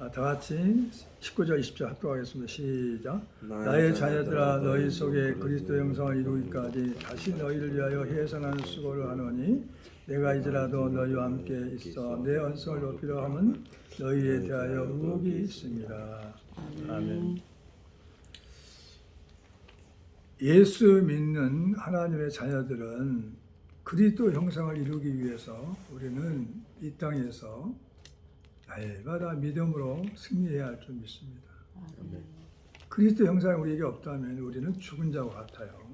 아, 다 같이 19절 20절 합독하겠습니다. 시작. 나의 자녀들아 너희 속에 그리스도 영성을 이루기까지 다시 너희를 위하여 해산하는 수고를 하노니 내가 이제라도 너희와 함께 있어 내 언성을 높이려 함은 너희에 대하여 의혹이 있습니다. 아멘. 예수 믿는 하나님의 자녀들은 그리스도 형상을 이루기 위해서 우리는 이 땅에서 날마다 믿음으로 승리해야 할 줄 믿습니다. 그리스도 형상이 우리에게 없다면 우리는 죽은 자와 같아요.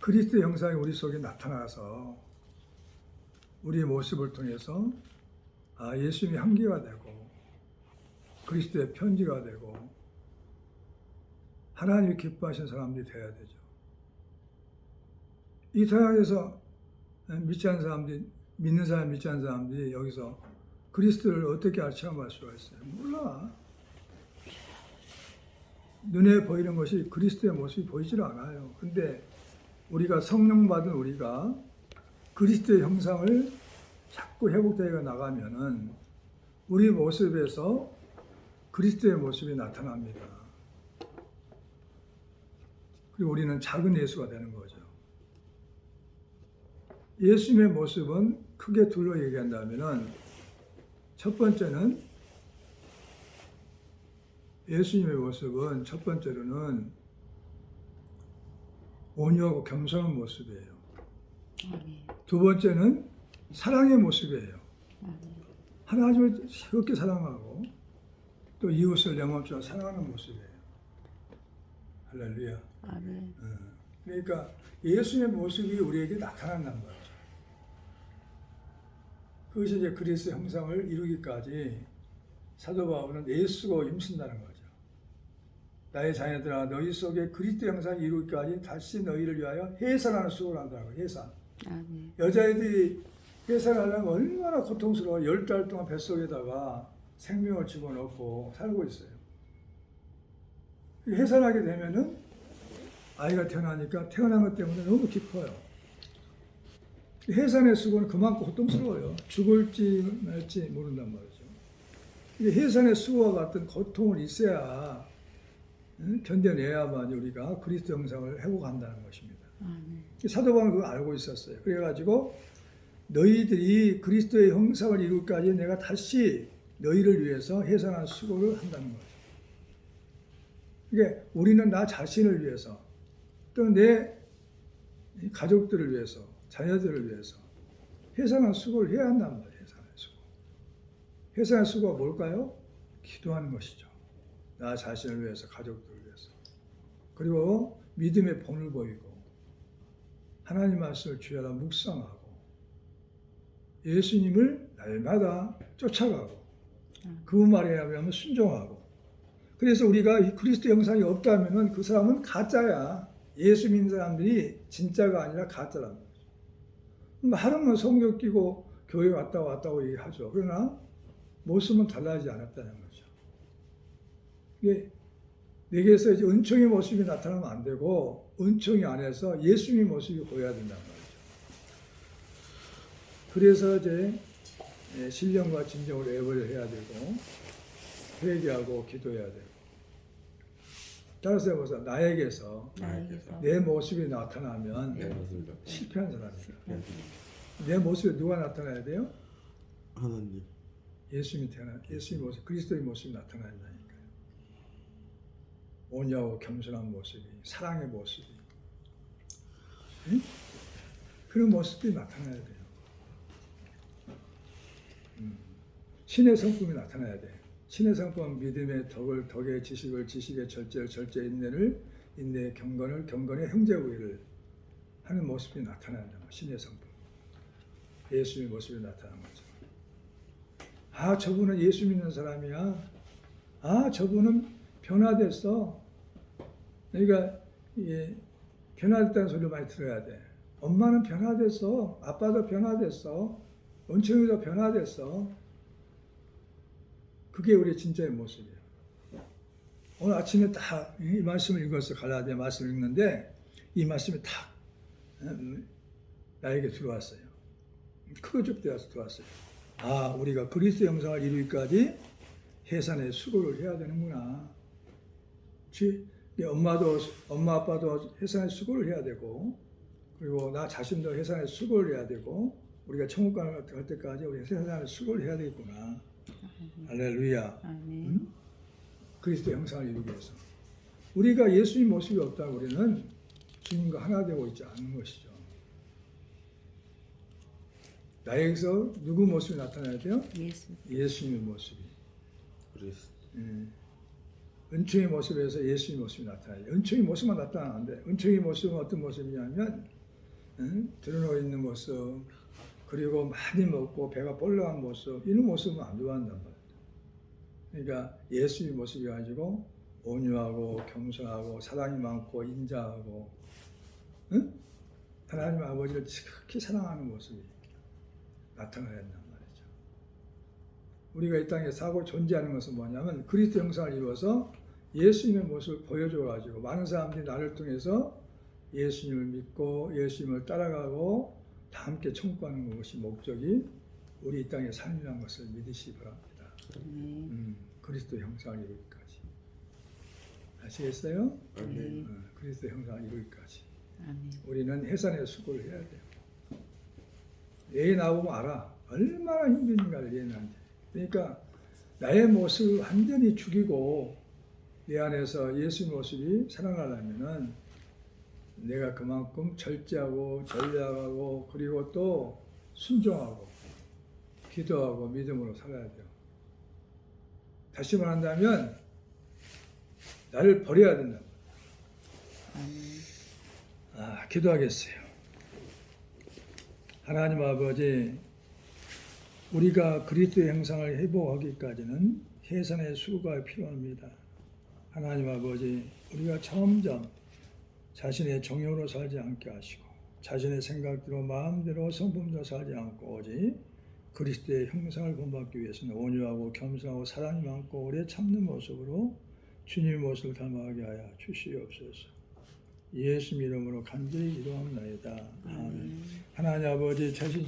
그리스도 형상이 우리 속에 나타나서 우리의 모습을 통해서 아, 예수님이 한계가 되고 그리스도의 편지가 되고 하나님이 기뻐하시는 사람들이 되어야 되죠. 이 세상에서 믿지 않는 사람들이 믿는 사람 믿지 않는 사람들이 여기서 그리스도를 어떻게 체험할 수가 있어요? 몰라. 눈에 보이는 것이 그리스도의 모습이 보이질 않아요. 근데 우리가 성령 받은 우리가 그리스도의 형상을 자꾸 회복되어 나가면은 우리 모습에서 그리스도의 모습이 나타납니다. 그리고 우리는 작은 예수가 되는 거죠. 예수님의 모습은 크게 둘로 얘기한다면은 첫 번째는 예수님의 모습은 첫 번째로는 온유하고 겸손한 모습이에요. 두 번째는 사랑의 모습이에요. 하나님을 그렇게 사랑하고 또 이웃을 영업처럼 사랑하는 모습이에요. 할렐루야. 아멘. 어. 그러니까 예수의 모습이 우리에게 나타난단 말이죠. 그것이 이제 그리스의 형상을 이루기까지 사도 바울은 예수가 힘쓴다는 거죠. 나의 자녀들아 너희 속에 그리스도 형상을 이루기까지 다시 너희를 위하여 해산하는 수고를 거예요. 해산. 아멘. 여자애들이 해산하려면 얼마나 고통스러워. 열 달 동안 뱃속에다가 생명을 집어넣고 살고 있어요. 해산하게 되면은 아이가 태어나니까 태어난 것 때문에 너무 깊어요. 해산의 수고는 그만큼 고통스러워요. 죽을지 말지 모른단 말이죠. 해산의 수고와 같은 고통을 있어야 응? 견뎌내야만 우리가 그리스도 영상을 회복한다는 것입니다. 아멘. 사도 바울은 그걸 알고 있었어요. 그래가지고 너희들이 그리스도의 형상을 이루기까지 내가 다시 너희를 위해서 해산한 수고를 한다는 거죠. 이게 우리는 나 자신을 위해서 또내 가족들을 위해서 자녀들을 위해서 해산한 수고를 해야 한단 말이에요. 해산한 수고. 해산한 수고가 뭘까요? 기도하는 것이죠. 나 자신을 위해서 가족들을 위해서 그리고 믿음의 본을 보이고 하나님 말씀을 주야라 묵상하고 예수님을 날마다 쫓아가고 그 말에 하면 순종하고 그래서 우리가 이 그리스도 영상이 없다면은 그 사람은 가짜야 예수 믿는 사람들이 진짜가 아니라 뭐 하루만 성경 끼고 교회 왔다 왔다고 얘기하죠. 그러나 모습은 달라지지 않았다는 거죠. 이게 내게서 이제 은총의 모습이 나타나면 안 되고 은총이 안에서 예수님의 모습이 보여야 된단 말이죠. 그래서 이제 예, 신령과 진정으로 애벌을 해야 되고 회개하고 기도해야 되고 따라서 해보세요. 나에게서 나에게서 내 모습이 나타나면 네, 맞습니다. 실패한 사람이다. 네. 내 모습에 누가 나타나야 돼요? 하나님. 예수님이 태어나 예수의 모습, 그리스도의 모습이 나타나야 된다니까요. 온유하고 겸손한 모습이, 사랑의 모습이, 응? 그런 모습들이 나타나야 돼요. 음. 신의 성품이 나타나야 돼. 신의 성품 믿음의 덕을 덕의 지식을 지식의 절제를 절제 인내를 인내의 경건을 경건의 형제우애를 하는 모습이 나타나야 된다. 신의 성품. 예수의 모습이 나타나는 거죠. 아, 저분은 예수 믿는 사람이야. 아, 저분은 변화됐어. 그러니까 예, 변화됐다는 소리를 많이 들어야 돼. 엄마는 변화됐어. 아빠도 변화됐어. 원청이도 변화됐어. 그게 우리의 진짜의 모습이에요. 오늘 아침에 딱 이 말씀을 읽었어. 갈라디아 말씀을 읽는데 이 말씀이 딱 음, 나에게 들어왔어요. 크게 접대어서 들어왔어요. 아 우리가 그리스도 형상을 이루기까지 해산의 수고를 해야 되는구나. 지- 엄마도 엄마 아빠도 해산의 수고를 해야 되고 그리고 나 자신도 해산의 수고를 해야 되고 우리가 천국 갈 때까지 우리 해산의 수고를 해야 되겠구나. 할렐루야. 아멘. 음? 그리스도 형상을 이루기 위해서 우리가 예수님 모습이 없다면 우리는 주님과 하나 되고 있지 않는 것이죠. 나에게서 누구 모습이 나타나야 돼요? 예수. 예수님의 모습이. 그리스 예. 은총의 모습에서 예수님의 모습이 나타나요. 은총의 모습만 나타나는데 은총의 모습은 어떤 모습이냐면 응? 드러누워 있는 모습 그리고 많이 먹고 배가 볼록한 모습 이런 모습은 안 좋아한단 말이에요. 그러니까 예수의 모습이 가지고 온유하고 겸손하고 사랑이 많고 인자하고 응? 하나님 아버지를 지극히 사랑하는 모습이 나타나야 말이죠. 우리가 이 땅에 사고 존재하는 것은 뭐냐면 그리스도 형상을 이루어서 예수님의 모습을 보여줘 가지고 많은 사람들이 나를 통해서 예수님을 믿고 예수님을 따라가고 다 함께 천국하는 것이 목적이 우리 이 땅의 삶이라는 것을 믿으시기 바랍니다. 아멘. 음, 그리스도 형상을 이루기까지 아시겠어요? 아멘 어, 그리스도 형상을 이루기까지 아멘. 우리는 해산의 수고를 해야 돼요. 얘 나보면 알아. 얼마나 힘든가를 얘는 그러니까 나의 모습을 완전히 죽이고 내 안에서 예수 모습이 살아나려면은 내가 그만큼 절제하고 전략하고 그리고 또 순종하고 기도하고 믿음으로 살아야 돼요. 다시 말한다면 나를 버려야 된다. 아, 기도하겠어요. 하나님 아버지, 우리가 그리스도의 형상을 회복하기까지는 해산의 수고가 필요합니다. 하나님 아버지, 우리가 점점 자신의 정욕으로 살지 않게 하시고, 자신의 생각대로 마음대로 성품대로 살지 않고 오직 그리스도의 형상을 본받기 위해서는 온유하고 겸손하고 사랑이 많고 오래 참는 모습으로 주님의 모습을 닮아가게 하여 주시옵소서. 예수 이름으로 간절히 기도합니다. 아멘. 하나님 아버지 자신